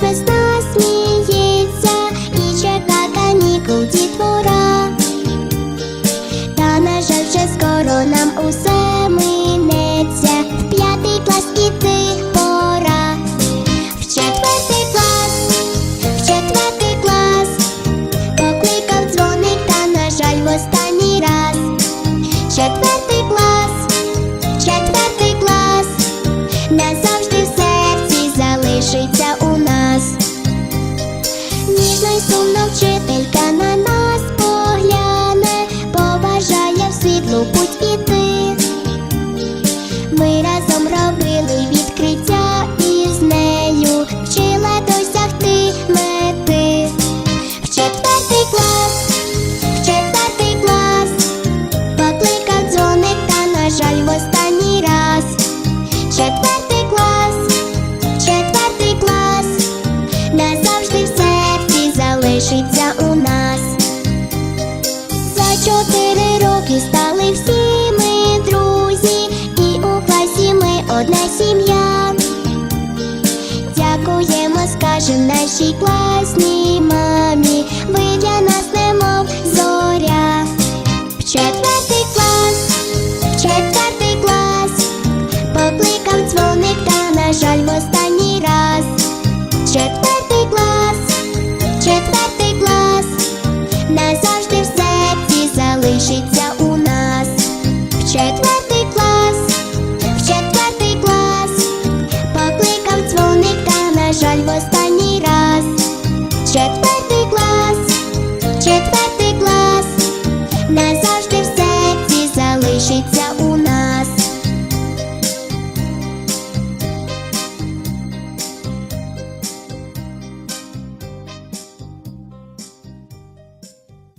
Зараз. Та, на жаль, вже скоро нам усе минеться. В п'ятий клас іти пора. В четвертий клас, в четвертий клас, покликав дзвоник, та, на жаль, в останній раз. Залишиться у нас. За чотири роки стали всі ми друзі, і у класі ми одна сім'я. Дякуємо, скажем нашій класній. лишиться.